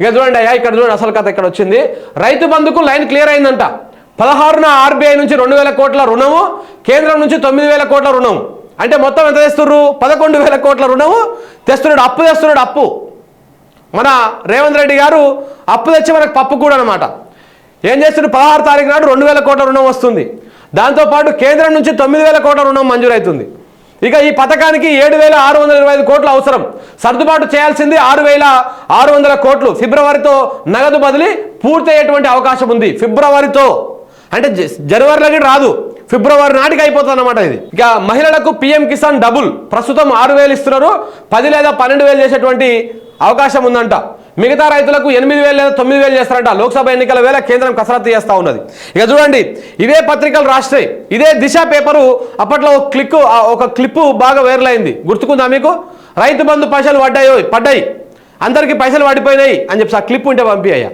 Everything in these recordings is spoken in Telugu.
ఇక చూడండి అయ్యా ఇక్కడ చూడండి అసలు కథ ఇక్కడ వచ్చింది. రైతు బంధుకు లైన్ క్లియర్ అయిందంట. పదహారున ఆర్బీఐ నుంచి రెండు వేల కోట్ల రుణము కేంద్రం నుంచి తొమ్మిది వేల కోట్ల రుణం అంటే మొత్తం ఎంత తెస్తుర్రు? పదకొండు వేల కోట్ల రుణము. తెస్తున్నాడు అప్పు తెస్తున్నాడు అప్పు. మన రేవంత్ రెడ్డి గారు అప్పు తెచ్చి మనకు పప్పు కూడా అనమాట ఏం చేస్తున్నారు పదహారు తారీఖు నాడు రెండు వేల కోట్ల రుణం వస్తుంది. దాంతోపాటు కేంద్రం నుంచి తొమ్మిది వేల కోట్ల రుణం మంజూరవుతుంది ఇక ఈ పథకానికి ఏడు వేల ఆరు వందల ఇరవై ఐదు కోట్లు అవసరం. సర్దుబాటు చేయాల్సింది ఆరు వేల ఆరు వందల కోట్లు. ఫిబ్రవరితో నగదు బదిలీ పూర్తయ్యేటువంటి అవకాశం ఉంది. ఫిబ్రవరితో. అంటే జ- జనవరిలోకి రాదు. ఫిబ్రవరి నాటికి అయిపోతుంది అనమాట ఇది. ఇక మహిళలకు పిఎం కిసాన్ డబుల్. ప్రస్తుతం ఆరు వేలు ఇస్తున్నారు. పది లేదా పన్నెండు వేలు చేసేటువంటి అవకాశం ఉందంట. మిగతా రైతులకు ఎనిమిది వేలు లేదా తొమ్మిది వేలు చేస్తారంట. లోక్సభ ఎన్నికల వేళ కేంద్రం కసరత్తు చేస్తూ ఉన్నది. ఇక చూడండి ఇవే పత్రికలు రాష్ట్రాయి ఇదే దిశ పేపరు అప్పట్లో ఒక క్లిక్ ఒక క్లిప్పు బాగా వైరల్ అయింది. గుర్తుకుందా మీకు? రైతు బంధు పైసలు పడ్డాయో పడ్డాయి. అందరికీ పైసలు పడిపోయినాయి అని చెప్పి ఆ క్లిప్ ఉంటే పంపియ్యా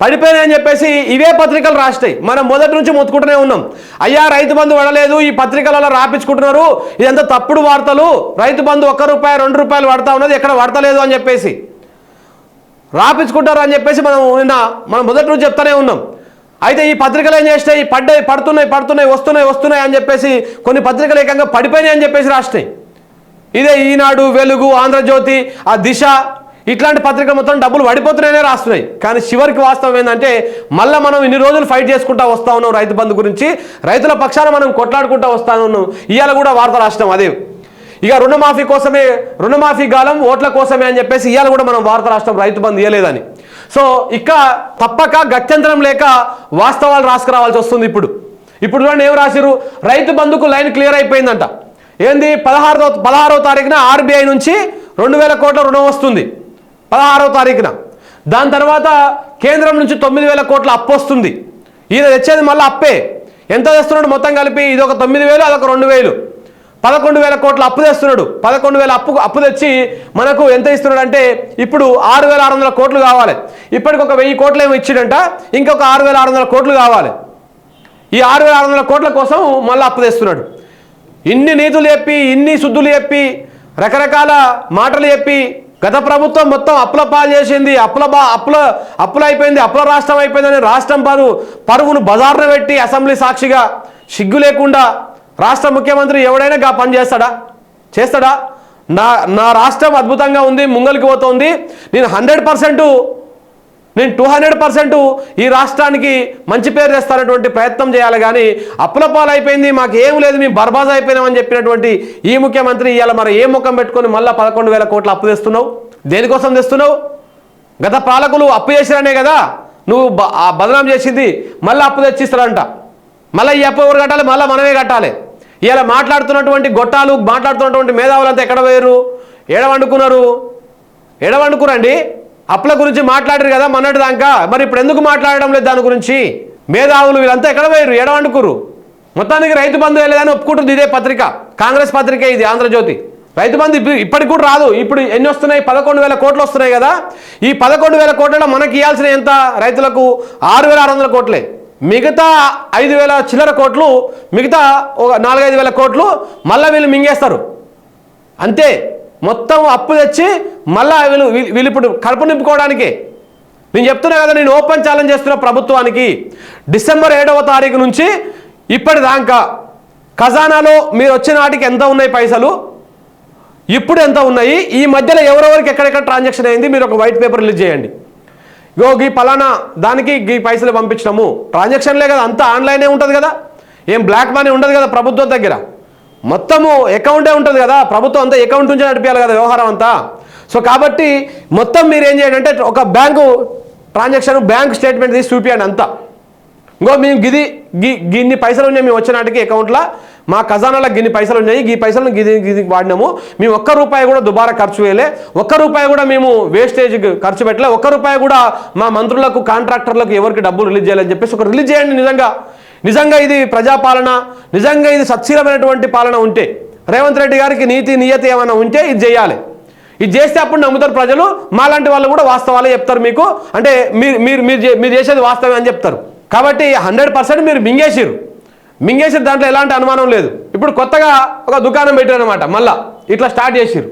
పడిపోయినాయి అని చెప్పేసి ఇవే పత్రికలు రాస్తాయి. మనం మొదటి నుంచి మొత్తుకుంటూనే ఉన్నాం. అయ్యా రైతు బంధు పడలేదు ఈ పత్రికలలో రాపించుకుంటున్నారు. ఇదంతా తప్పుడు వార్తలు. రైతు బంధు ఒక్క రూపాయి రెండు రూపాయలు పడతా ఉన్నది ఎక్కడ పడతలేదు అని చెప్పేసి. రాపించుకుంటారు అని చెప్పేసి మనం నిన్న మనం మొదటి నుంచి చెప్తానే ఉన్నాం. అయితే ఈ పత్రికలు ఏం చేసినాయి? పడ్డాయి పడుతున్నాయి పడుతున్నాయి వస్తున్నాయి వస్తున్నాయి అని చెప్పేసి కొన్ని పత్రికలు ఏకంగా పడిపోయినాయి అని చెప్పేసి రాసినాయి. ఇదే ఈనాడు వెలుగు ఆంధ్రజ్యోతి ఆ దిశ ఇట్లాంటి పత్రికలు మొత్తం డబ్బులు పడిపోతున్నాయనే రాస్తున్నాయి. కానీ చివరికి వాస్తవం ఏంటంటే మళ్ళీ మనం ఇన్ని రోజులు ఫైట్ చేసుకుంటా వస్తా ఉన్నాం రైతు బంధు గురించి. రైతుల పక్షాన మనం కొట్లాడుకుంటా వస్తా ఉన్నాం. ఇవాళ కూడా వార్త రాష్ట్రం అదే. ఇక రుణమాఫీ కోసమే రుణమాఫీ గాలం ఓట్ల కోసమే అని చెప్పేసి ఇవాళ కూడా మనం భారత రాష్ట్రం రైతు బంద్ ఇవ్వలేదని సో ఇక తప్పక గత్యంతరం లేక వాస్తవాలు రాసుకురావాల్సి వస్తుంది ఇప్పుడు. ఇప్పుడు చూడండి ఏం రాసిరు రైతు బంధుకు లైన్ క్లియర్ అయిపోయిందంట. ఏంది? పదహారో పదహారో తారీఖున ఆర్బీఐ నుంచి రెండు వేల కోట్ల రుణం వస్తుంది. పదహారో తారీఖున. దాని తర్వాత కేంద్రం నుంచి తొమ్మిది వేల కోట్ల అప్పు వస్తుంది. ఈయన తెచ్చేది మళ్ళీ అప్పే. ఎంత తెస్తున్నాడు మొత్తం కలిపి ఇది ఒక తొమ్మిది వేలు అదొక రెండు వేలు. పదకొండు వేల కోట్ల అప్పు తెస్తున్నాడు. పదకొండు వేల అప్పు అప్పు తెచ్చి మనకు ఎంత ఇస్తున్నాడు అంటే ఇప్పుడు ఆరు వేల ఆరు వందల కోట్లు కావాలి. ఇప్పటికి ఒక వెయ్యి కోట్లు ఏమో ఇచ్చిడంట. ఇంకొక ఆరు వేల ఆరు వందల కోట్లు కావాలి. ఈ ఆరు వేల ఆరు వందల కోట్ల కోసం మళ్ళీ అప్పు తెస్తున్నాడు. ఇన్ని నీతులు చెప్పి ఇన్ని శుద్ధులు చెప్పి రకరకాల మాటలు చెప్పి గత ప్రభుత్వం మొత్తం అప్పుల పాలు చేసింది. అప్పుల బా అప్పుల అప్పులు అయిపోయింది. అప్పుల రాష్ట్రం అయిపోయిందని రాష్ట్రం పరువు పరువును బజార్న పెట్టి అసెంబ్లీ సాక్షిగా సిగ్గు లేకుండా రాష్ట్ర ముఖ్యమంత్రి ఎవడైనా గా పని చేస్తాడా? చేస్తాడా? నా నా రాష్ట్రం అద్భుతంగా ఉంది ముంగలికి పోతోంది. నేను హండ్రెడ్ నేను టూ హండ్రెడ్ పర్సెంట్ ఈ రాష్ట్రానికి మంచి పేరు తెస్తానటువంటి ప్రయత్నం చేయాలి కానీ అప్పుల పాలైపోయింది మాకు ఏం లేదు మేము బర్బాజ్ అయిపోయినామని చెప్పినటువంటి ఈ ముఖ్యమంత్రి ఇవాళ మరి ఏ ముఖం పెట్టుకొని మళ్ళీ పదకొండు వేల కోట్లు అప్పు తెస్తున్నావు? దేనికోసం తెస్తున్నావు? గత పాలకులు అప్పు చేసిరనే కదా నువ్వు బ- ఆ బదనాం చేసింది మళ్ళీ అప్పు తెచ్చిస్తారంట. మళ్ళీ ఈ అప్పు ఎవరు కట్టాలి? మళ్ళీ మనమే కట్టాలి. ఇలా మాట్లాడుతున్నటువంటి గొట్టాలు మాట్లాడుతున్నటువంటి మేధావులంతా ఎక్కడ పోయారు ఏడవండుకున్నారు వండుకున్నారు? అప్పుల గురించి మాట్లాడారు కదా మొన్నటి దాకా. మరి ఇప్పుడు ఎందుకు మాట్లాడడం లేదు దాని గురించి? మేధావులు వీళ్ళంతా ఎక్కడ పోయారు ఏడవండుకురు మొత్తానికి రైతు బంధు వెళ్ళేదని ఒప్పుకుంటుంది ఇదే పత్రిక. కాంగ్రెస్ పత్రిక ఇది ఆంధ్రజ్యోతి. రైతు బంధు ఇప్పుడు ఇప్పటికి కూడా రాదు. ఇప్పుడు ఎన్ని వస్తున్నాయి? పదకొండు వేల కోట్లు వస్తున్నాయి కదా. ఈ పదకొండు వేల కోట్లలో మనకి ఇవ్వాల్సిన ఎంత? రైతులకు ఆరు వేల ఆరు వందల కోట్లే. మిగతా ఐదు వేల చిల్లర కోట్లు మిగతా ఒక నాలుగైదు వేల కోట్లు మళ్ళీ వీళ్ళు మింగేస్తారు. అంతే. మొత్తం అప్పు తెచ్చి మళ్ళా వీళ్ళు వీళ్ళు వీళ్ళు ఇప్పుడు కడుపు నింపుకోవడానికి. నేను చెప్తున్నా కదా నేను ఓపెన్ ఛాలెంజ్ చేస్తున్న ప్రభుత్వానికి. డిసెంబర్ ఏడవ తారీఖు నుంచి ఇప్పటిదాకా ఖజానాలో మీరు వచ్చిన నాటికి ఎంత ఉన్నాయి పైసలు? ఇప్పుడు ఎంత ఉన్నాయి? ఈ మధ్యలో ఎవరెవరికి ఎక్కడెక్కడ ట్రాన్సాక్షన్ అయింది? మీరు ఒక వైట్ పేపర్ రిలీజ్ చేయండి. ఇగో గీ పలానా దానికి గీ పైసలు పంపించినాము ట్రాన్సాక్షన్లే కదా అంతా ఆన్లైనే ఉంటుంది కదా. ఏం బ్లాక్ మనీ ఉండదు కదా ప్రభుత్వం దగ్గర. మొత్తము అకౌంటే ఉంటుంది కదా ప్రభుత్వం అంతా అకౌంట్ నుంచి నడిపించాలి కదా వ్యవహారం అంతా. సో కాబట్టి మొత్తం మీరు ఏం చేయండి అంటే ఒక బ్యాంకు ట్రాన్సాక్షన్ బ్యాంక్ స్టేట్మెంట్ తీసి చూపించండి అంతా. ఇంకో మేము గిది గి గిన్ని పైసలు ఉన్నాయి మేము వచ్చినాటికి అకౌంట్లో. మా ఖజానాలో గిన్ని పైసలు ఉన్నాయి ఈ పైసలను గిది గిది వాడినాము. మేము ఒక్క రూపాయి కూడా దుబారా ఖర్చు వేయలే. ఒక్క రూపాయి కూడా మేము వేస్టేజ్ ఖర్చు పెట్టలే. ఒక్క రూపాయి కూడా మా మంత్రులకు కాంట్రాక్టర్లకు ఎవరికి డబ్బులు రిలీజ్ చేయాలని చెప్పేసి ఒక రిలీజ్ చేయండి నిజంగా. నిజంగా ఇది ప్రజాపాలన నిజంగా ఇది సచ్చీలమైనటువంటి పాలన ఉంటే రేవంత్ రెడ్డి గారికి నీతి నియతి ఏమైనా ఉంటే ఇది చేయాలి. ఇది చేస్తే అప్పుడు నమ్ముతారు ప్రజలు. మాలాంటి వాళ్ళు కూడా వాస్తవాలే చెప్తారు మీకు. అంటే మీరు మీరు మీరు మీరు చేసేది వాస్తవం అని చెప్తారు. కాబట్టి హండ్రెడ్ పర్సెంట్ మీరు మింగేసిరు మింగేసిన దాంట్లో ఎలాంటి అనుమానం లేదు. ఇప్పుడు కొత్తగా ఒక దుకాణం పెట్టారు అనమాట మళ్ళా. ఇట్లా స్టార్ట్ చేసిరు